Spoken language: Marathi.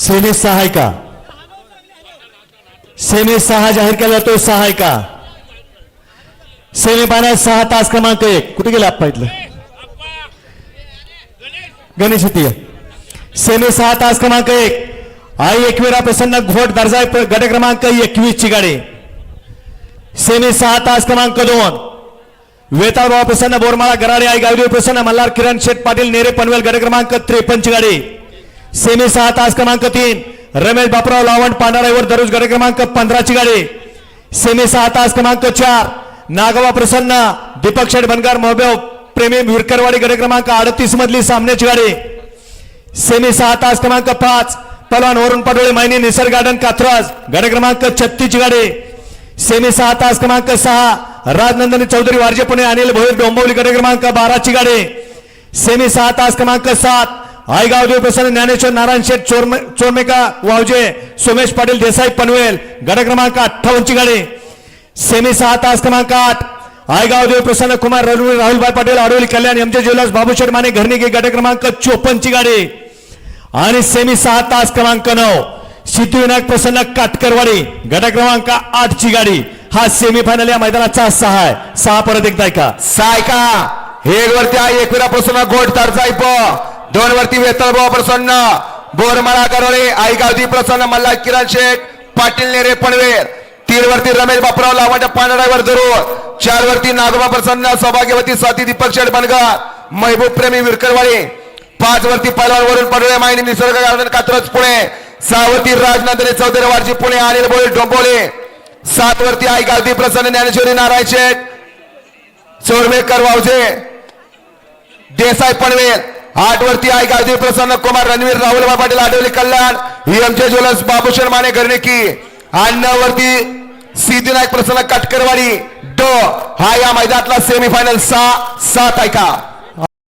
सेने सहा आहे का? सेने सहा जाहीर केला तो सहा आहे का? सेने पाण्यात सहा तास क्रमांक एक. कुठे गेला आप्पा इथलं? गणेश होती सहा तास क्रमांक एक. आई एकविरा प्रसन्न घोट दर्जा गट क्रमांक एकवीस ची गाडी सेने सहा तास क्रमांक दोन. वेताळबाबा प्रसन्न बोरमाळा गराडे आई गावदेव प्रसन्न मल्हार किरण शेठ पाटील नेरे पनवेल गट क्रमांक त्रेपन्न ची गाडी सेमी सहा तास क्रमांक तीन. रमेश बापराव लावण पांढराईवर दररोज गट क्रमांक पंधराची गाडी. सेमी सहा तास क्रमांक चार. नागवा प्रसन्न दीपक शेठ बनकर मोहबेव प्रेमी विरकरवाडी गट क्रमांक अडतीस मधली सामन्याची गाडी. सेमी सहा तास क्रमांक पाच. पलवान वरुण पडोळे मायनी निसर्ग गार्डन कात्रज गट क्रमांक छत्तीसची गाडी. सेमी सहा तास क्रमांक सहा. राजनंदनी चौधरी वारजे पुणे अनिल भोईर डोंबवली गट क्रमांक बाराची गाडी. सेमी सहा तास क्रमांक सात. आयगाव देव प्रसन्न ज्ञानेश्वर नारायण शेठ चोरमे चोरमेका वावजे सोमेश पाटील देसाई पनवेल गट क्रमांक अठ्ठावन्नची गाडी. सेमी सहा तास क्रमांक आठ. आयगाव देव प्रसन्न कुमार रणवीर राहुलभाई पाटील आडोली कल्याण एमजे ज्वेलर्स बाबूशेठ माने घरनिकी गट क्रमांक चोपन्नची गाडी. आणि सेमी सहा तास क्रमांक नऊ. सिद्धिविनायक प्रसन्न काटकरवाडी गट क्रमांक आठची गाडी. हा सेमी फायनल या मैदानाचा सहा आहे. सहा परत एकदा ऐका. सहा ऐका. हे वरती आहे एकविरा प्रसन्न गोड ऐप दोन वरती वेतळबाबा प्रसन्न. बोरमाळा करोळे आईगावदी प्रसन्न मल्हार किरण शेठ पाटील नेरे पणवेर तीन वरती रमेश बापराव लावंड पांढऱ्यावर जरूर. चार वरती नागोबा प्रसन्न सौभाग्यवती स्वाती दीपक शेठ बनगर महबूब प्रेमी विरकरवाडी. पाच वरती पलवान वरून पडवे माहिती निसर्ग गार्डन कात्रज पुणे. सहा वरती राजनंदने चौधरी वारजी पुणे अनिल बोळे डोंबोले. सात वरती आई गावती प्रसन्न ज्ञानेश्वरी नारायण शेठ. चोरमेकर वावजे. देसाई पनवेल. आठ वरती आहे गायत्री प्रसन्न कुमार रणवीर राहुल पाटील आठवली कल्याण एमचे ज्वेलर्स बाबूशर माने गर्णिकी आणि वरती सिद्धिनायक प्रसन्न कटकरवाडी ड. हा या मैदानातला सेमीफायनल सहा सात ऐका